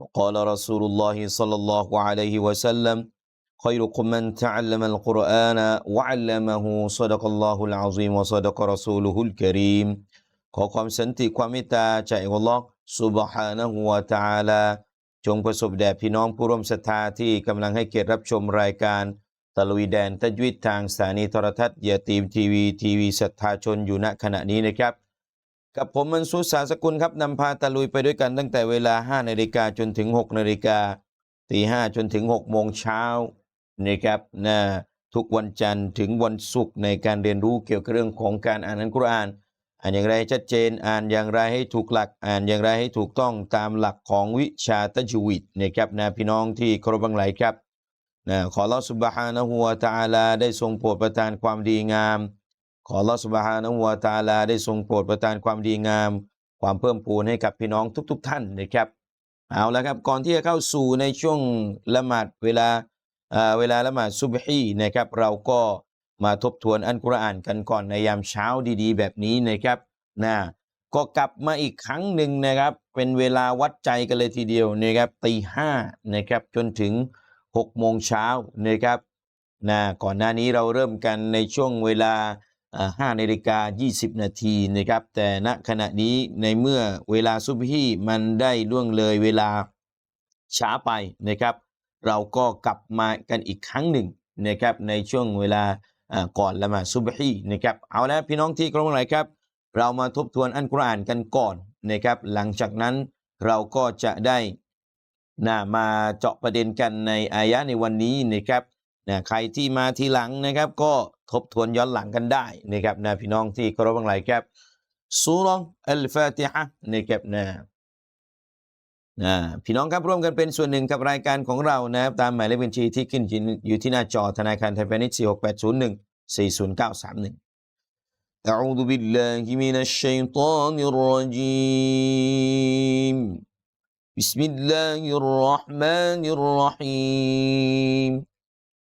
وقال رسول الله صلى الله عليه وسلم خيركم من تعلم القرآن وعلمه صدق الله العظيم وصدق رسوله الكريم ขอความสันติความเมตตาจากอัลลอฮ์ سبحانه และ تعالى จงประสบแด่พี่น้องผู้ร่วมศรัทธาที่กำลังให้เกียรติรับชมรายการตะลุยแดนตัจวิตทางสถานีโทรทัศน์ยาตีมทีวีทีวีศรัทธาชนอยู่ณขณะนี้นะครับ กับผมมันสุสาสกุลครับนำพาตะลุยไปด้วยกันตั้งแต่เวลา 5นาฬิกาจนถึง 6นาฬิกาตีห้าจนถึง 6 โมงเช้านะครับนะทุกวันจันทร์ถึงวันศุกร์ในการเรียนรู้เกี่ยวกับเรื่องของการอ่านอัลกุรอาน อ่านอย่างไรชัดเจนอ่านอย่างไรให้ถูกหลักอ่านอย่างไรให้ถูกต้องตามหลักของวิชาตัจวิดนะครับนะพี่น้องที่เคารพบังไหลครับนะขอลอสุบฮานะฮูวตะอาลาได้ทรงโปรดประทานความดีงาม ขอลอสุบฮานะวตาลาได้ทรงโปรดประทานความดีงาม ความเพิ่มพูนให้กับพี่น้องทุก ๆท่านนะครับ เอาละครับก่อนที่จะเข้าสู่ในช่วงละหมาดเวลาเอ่อเวลาละหมาดซุบฮีนะครับ เราก็มาทบทวนอันกุรอานกันก่อนในยามเช้าดีๆ แบบนี้นะครับนะก็กลับมาอีกครั้งหนึ่งนะครับ เป็นเวลาวัดใจกันเลยทีเดียวนะครับตีห้านะครับจนถึงหกโมงเช้านะครับนะก่อนหน้านี้เราเริ่มกันในช่วงเวลา ห้านาฬิกายี่สิบนาทีนะครับ แต่ณขณะนี้ในเมื่อเวลาซุบฮีมันได้ล่วงเลยเวลาช้าไปนะครับ เราก็กลับมากันอีกครั้งหนึ่งนะครับในช่วงเวลาก่อนละมาซุบฮีนะครับเอาละพี่น้องที่เคารพทั้งหลายครับ เรามาทบทวนอันกุรอานกันก่อนนะครับ หลังจากนั้นเราก็จะได้นะมาเจาะประเด็นกันในอายะในวันนี้นะครับนะใครที่มาทีหลังนะครับก็ ทบทวนย้อนหลังกันได้นะครับนะพี่น้องที่เคารพทั้งหลายครับซูเราะห์อัลฟาติฮะห์นะครับนะนะพี่น้องครับร่วมกันเป็นส่วนหนึ่งกับรายการของเรานะครับตามหมายเลขบัญชีที่ขึ้นอยู่ที่หน้าจอธนาคารไทยพาณิชย์46801 40931 أعوذ بالله من الشيطان الرجيم بسم الله الرحمن الرحيم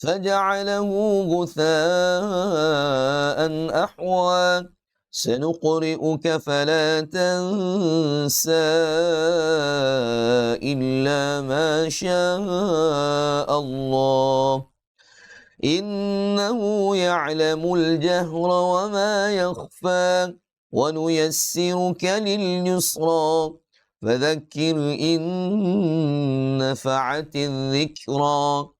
فجعله غثاء أحوى. سنقرئك فلا تنسى إلا ما شاء الله. إنه يعلم الجهر وما يخفى ونيسرك لليسرى. فذكر إن نفعت الذكرى.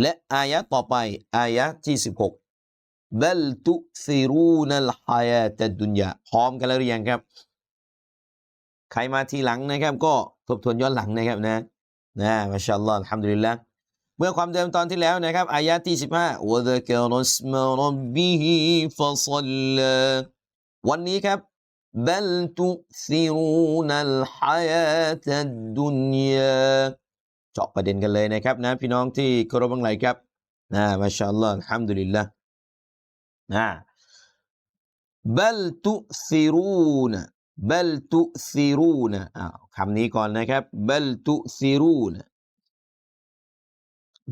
และอายะต่อไป อายะที่ 16บัลตุซิรูนัลฮายาตัดดุนยาพร้อมกันแล้วหรือยังครับ ใครมาทีหลังนะครับ ก็ทบทวนย้อนหลังนะครับนะนะมาชาอัลลอฮ์ทำลฮัดุแล้วเมื่อความเดิมตอนที่แล้วนะครับ อายะที่ 15วะซักรัสมรับบิฮิฟะซัลลาวันนี้ครับบัลตุซิรูนัลฮายาตัดดุนยา เจาะประเด็นกันเลยนะครับนะพี่น้องที่เคารพทั้งหลครับนะมาชาอัลลอฮ์ฮัมดุลิลละนะบัลตุซิรูนบัลตุซิรูนอ้คำนี้ก่อนนะครับบัลตุซิรูน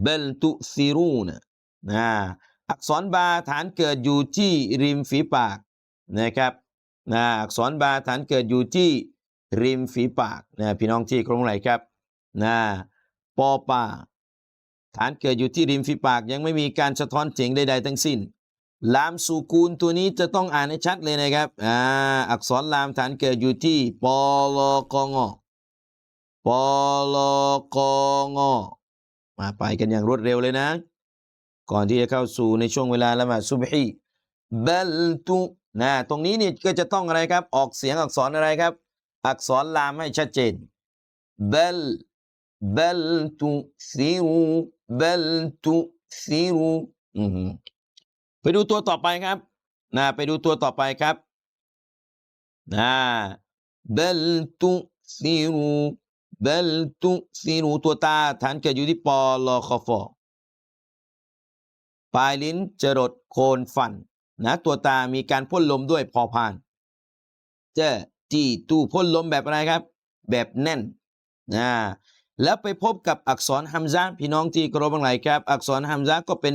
บัลตุซิรูนนะอักษรบาฐานเกิดอยู่ที่ริมฝีปากนะครับนะอักษรบาฐานเกิดอยู่ที่ริมฝีปากนะพี่น้องที่กรงไหลครับนะ ปอปาฐานเกิดอยู่ที่ริมฝีปากยังไม่มีการสะท้อนเสียงใดๆทั้งสิ้น ลามสูกูลตัวนี้จะต้องอ่านให้ชัดเลยนะครับอ่าอักษรลามฐานเกิดอยู่ที่ปอลกงปอลกงมาไปกันอย่างรวดเร็วเลยนะ ก่อนที่จะเข้าสู่ในช่วงเวลาละหมาดซุบฮีเบลตุนะตรงนี้นี่ก็จะต้องอะไรครับ ออกเสียงอักษรอะไรครับ อักษรลามให้ชัดเจนเบล เบลตุซิรูเบลตุซิรูอือหือไปดูตัวต่อไปครับนะไปดูตัวต่อไปครับนะเบลตุซิรูเบลตุซิรูตัวตาฐานเกิดอยู่ที่ปอลอคอฟอปลายลิ้นจรดโคนฟัน นะ ตัวตามีการพ่นลมด้วยพอพานเจจีตู้พ่นลมแบบอะไรครับ แบบแน่นนะ แล้วไปพบกับอักษรฮัมซาพี่น้องที่กรบางหลายครับ อักษรฮัมซาก็เป็น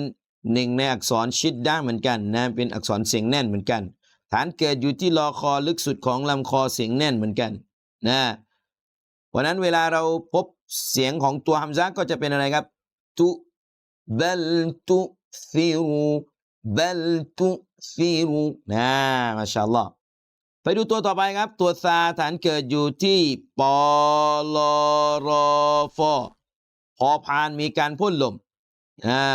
หนึ่งในอักษรชิดด้าเหมือนกันนะเป็นอักษรเสียงแน่นเหมือนกัน ฐานเกิดอยู่ที่รอคอลึกสุดของลำคอเสียงแน่นเหมือนกันนะเพราะนั้นเวลาเราพบเสียงของตัวฮัมซาก็จะเป็นอะไรครับตุเบลตุฟิรูเบลตุฟิรูนะมาชาอัลลอฮ์ ไปดูตัวต่อไปครับ ตัวซาฐานเกิดอยู่ที่ปอลรอฟพอพานมีการพ่นลมอ่า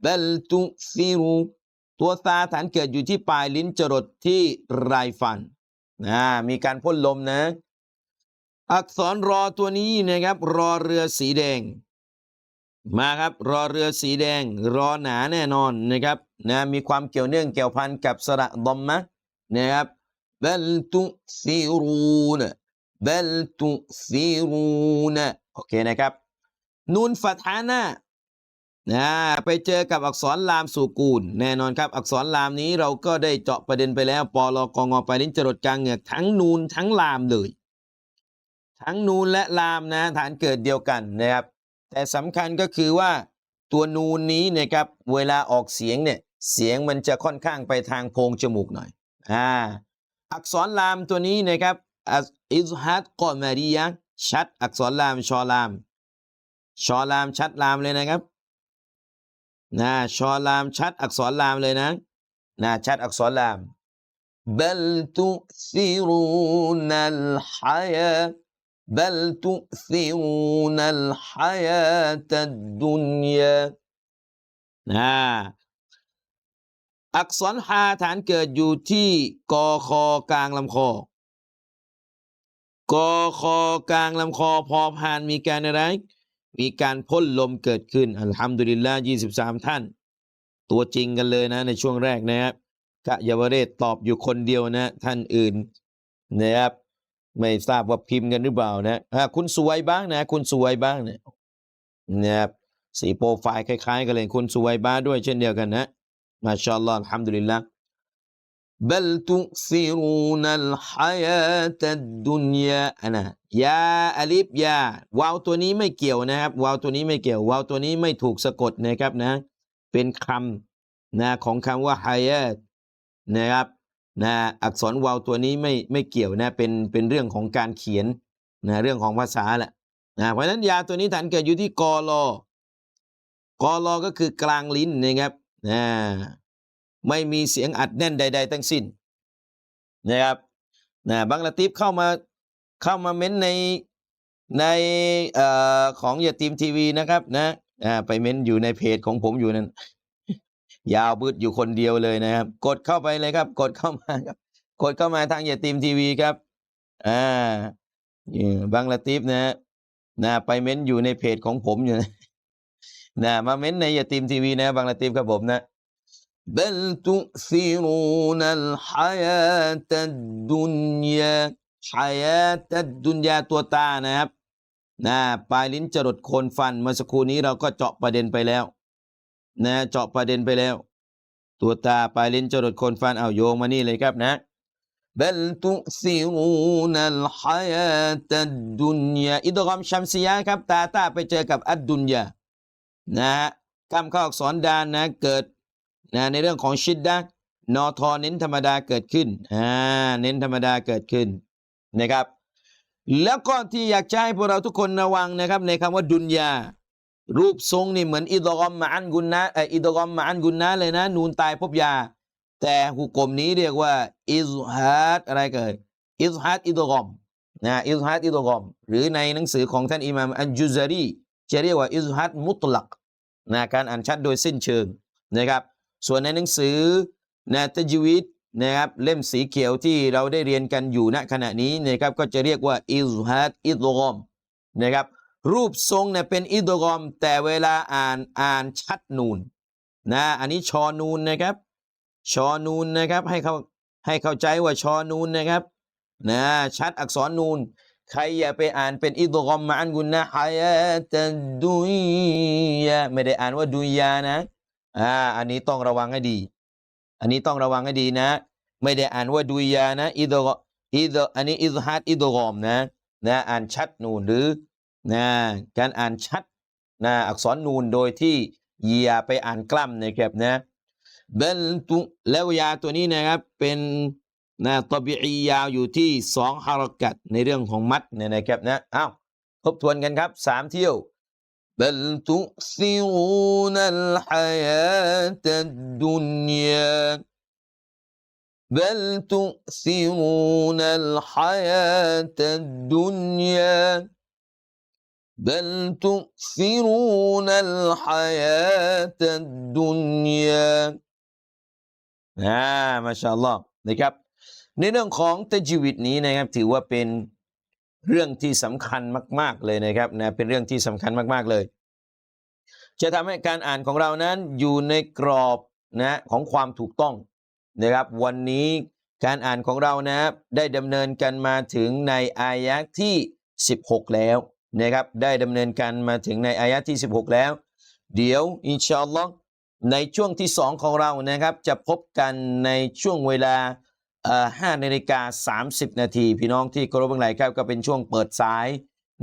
เบลตุฟิรูตัวซาฐานเกิดอยู่ที่ปลายลิ้นจรดที่ไรฟันนะมีการพ่นลมนะ อักษรรอตัวนี้นะครับ รอเรือสีแดง มาครับ รอเรือสีแดง รอหนาแน่นอนนะครับนะมีความเกี่ยวเนื่องเกี่ยวพันกับสระดอมมะนะครับ เบลตุฟิรูนเบลตุฟิรูนโอเคนะครับนูนฟัตฮานะนะไปเจอกับอักษรลามสูกูล แน่นอนครับ อักษรลามนี้เราก็ได้เจาะประเด็นไปแล้วปอลกงอไปลิ้นจรดกลางเหงือกทั้งนูนทั้งลามเลย ทั้งนูนและลามนะฐานเกิดเดียวกันนะครับ แต่สำคัญก็คือว่าตัวนูนนี้นะครับเวลาออกเสียงเนี่ยเสียงมันจะค่อนข้างไปทางโพงจมูกหน่อยอ่า อักษรลามตัวนี้นะครับอิซฮัดกอมารียะชัด อักษรลามชอลาม ชอลามชัดลามเลยนะครับ นะชอลามชัดอักษรลามเลยนะนะชัดอักษรลาม بل تؤثرون الحياة بل تؤثرون الحياة الدنيا นะ อักษรฮาฐานเกิดอยู่ที่กอคอกลางลำคอกอคอกลางลำคอพอพานมีการอะไร มีการพ่นลมเกิดขึ้นอัลฮัมดุลิลลาห์23ท่าน ตัวจริงกันเลยนะในช่วงแรกนะครับกะยาวเรศตอบอยู่คนเดียวนะ ท่านอื่นนะครับไม่ทราบว่าพิมพ์กันหรือเปล่านะคุณสวยบ้างนะ คุณสวยบ้างเนี่ยนะครับสีโปรไฟล์คล้าย ๆ กันเลยคุณสวยบ้างด้วยเช่นเดียวกันนะ มาชาอัลลอฮ์อัลฮัมดุลิลละบัลตุซิรูนัลฮายาตัดดุนยาอันะยาอลิฟยาวาวตัวนี้ไม่เกี่ยวนะครับวาวตัวนี้ไม่เกี่ยววาวตัวนี้ไม่ถูกสะกดนะครับนะ เป็นคำนะของคำว่าฮายาตนะครับนะอักษรวาวตัวนี้ไม่ไม่เกี่ยวนะเป็นเป็นเรื่องของการเขียนนะเรื่องของภาษาแหละนะเพราะฉะนั้นยาตัวนี้ฐานเกิดอยู่ที่กอลอกอลอก็คือกลางลิ้นนะครับ นะไม่มีเสียงอัดแน่นใด ๆ ทั้งสิ้นนะครับนะบางละติฟเข้ามาเข้ามาเม้นในในเอ่อของยาตีมทีวีนะครับนะอ่าไปเม้นอยู่ในเพจของผมอยู่นั่นยาวบืดอยู่คนเดียวเลยนะครับ กดเข้าไปเลยครับ กดเข้ามาครับ กดเข้ามาทางยาตีมทีวีครับอ่าบางละติฟนะนะไปเม้นอยู่ในเพจของผมอยู่นะ นะมาเม้นในยาตีมทีวีนะบางละตีมครับผมนะ بل تؤثرون الحياة الدنيا حياة الدنيا ตัวตานะครับนะปลายลิ้นจรดโคนฟันเมื่อสักครู่นี้เราก็เจาะประเด็นไปแล้วนะเจาะประเด็นไปแล้ว ตัวตาปลายลิ้นจรดโคนฟันเอาโยงมานี่เลยครับนะ بل تؤثرون الحياة الدنيا อิดกอมชัมซียะห์ครับตาตาไปเจอกับอัดดุนยา นะฮะคำข้าอักษรดานนะเกิดนะในเรื่องของชิดดะนอทอเน้นธรรมดาเกิดขึ้นอ่าเน้นธรรมดาเกิดขึ้นนะครับ แล้วก็ที่อยากจะให้พวกเราทุกคนระวังนะครับ ในคำว่าดุนยา รูปทรงนี่เหมือนอิดกอมมาอันกุนนะเอออิดกอมมาอันกุนนะเลยนะ นูนตายพบยา แต่หุกกลมนี้เรียกว่าอิซฮัดอะไรเกิดอิซฮัดอิดกอมนะอิซฮัดอิดกอมหรือในหนังสือของท่านอิหม่ามอันจุซารีจะเรียกว่าอิซฮัดมุตลัก นะการอ่านชัดโดยสิ้นเชิงนะครับ ส่วนในหนังสือนะตะจวิดนะครับเล่มสีเขียวที่เราได้เรียนกันอยู่ณขณะนี้นะครับก็จะเรียกว่าอิซฮัดอิดกอมนะครับรูปทรงเนี่ยเป็นอิดกอม แต่เวลาอ่านอ่านชัดนูนนะอันนี้ชอนูนนะครับ ชอนูนนะครับให้เขาให้เข้าใจว่าชอนูนนะครับนะชัดอักษรนูน ใครอย่าไปอ่านเป็นอิดกอมมาอันกุนนะฮายาตันดุยยาไม่ได้อ่านว่าดุยยานะอ่าอันนี้ต้องระวังให้ดี อันนี้ต้องระวังให้ดีนะ ไม่ได้อ่านว่าดุยานะอิดกอิดอันนี้อิดฮัดอิดกอมนะนะอ่านชัดนูนหรือนะการอ่านชัดนะอักษรนูนโดยที่อย่าไปอ่านกล้ำนะครับนะเบลตุแล้วยาตัวนี้นะครับเป็น นะตบิอียาวอยู่ที่สองฮารกัดในเรื่องของมัดเนี่ยนะครับนะอ้าวทบทวนกันครับสามเที่ยว بل تؤثرون الحياة الدنيا بل تؤثرون الحياة الدنيا بل تؤثرون الحياة الدنيا อ่ามาชาอัลลอฮ์นะครับ ในเรื่องของตจีวิตนี้นะครับ ถือว่าเป็นเรื่องที่สำคัญมาก ๆเลยนะครับนะเป็นเรื่องที่สำคัญมาก ๆเลย จะทำให้การอ่านของเรานั้นอยู่ในกรอบนะของความถูกต้องนะครับ วันนี้การอ่านของเรานะครับได้ดำเนินกันมาถึงในอายะที่ 16 แล้วนะครับ ได้ดำเนินการมาถึงในอายะที่ 16 แล้ว เดี๋ยวอินชาอัลลอฮ์ในช่วงที่สองของเรานะครับ จะพบกันในช่วงเวลา ห้านาฬิกาสามสิบนาทีพี่น้องที่เคารพทั้งหลายครับก็เป็นช่วงเปิดสาย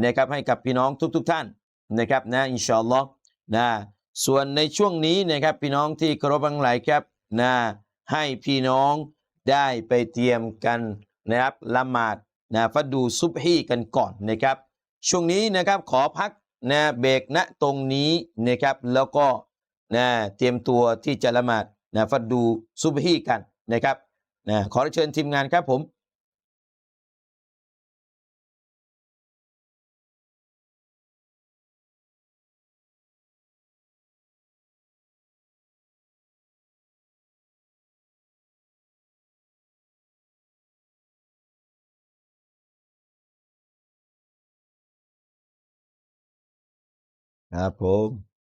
นะครับให้กับพี่น้องทุกๆทท่านนะครับนะอินชาอัลลอฮ์นะส่วนในช่วงนี้นะครับพี่น้องที่เคารพทั้งหลายครับนะให้พี่น้องได้ไปเตรียมกันนะครับละหมาดนะฟัดดูซุบฮีกันก่อนนะครับ ช่วงนี้นะครับขอพักนะเบรกณตรงนี้นะครับแล้วก็นะเตรียมตัวที่จะละหมาดนะฟัดดูซุบฮีกันนะครับ นะขอเชิญทีมงานครับผมครับผม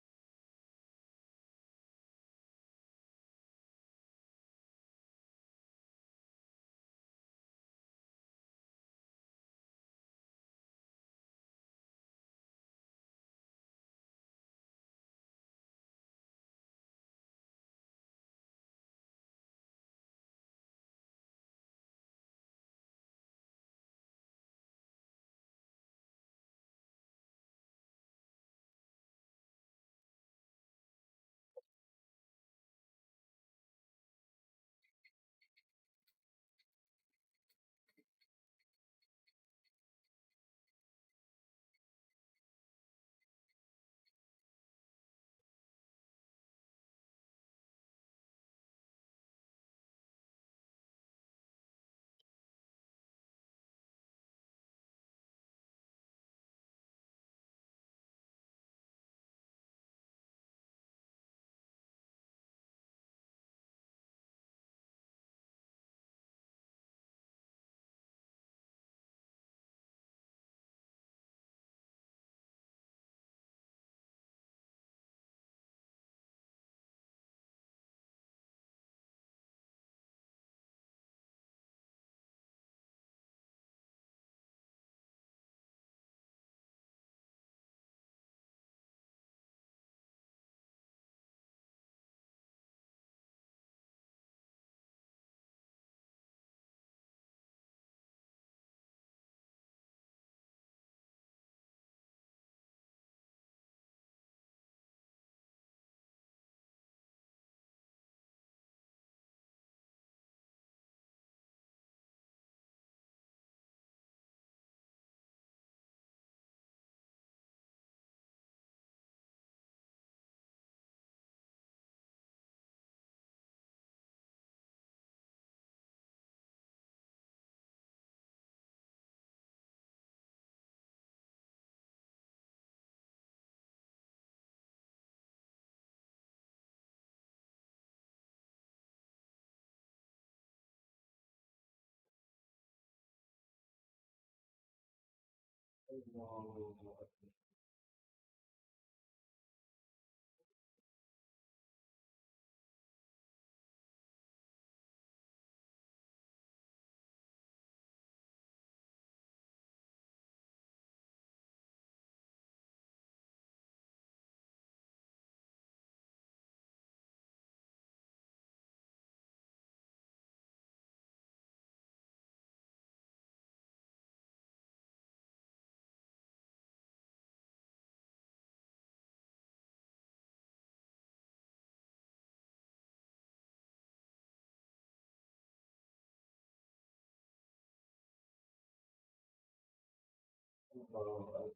الله أكبر 哦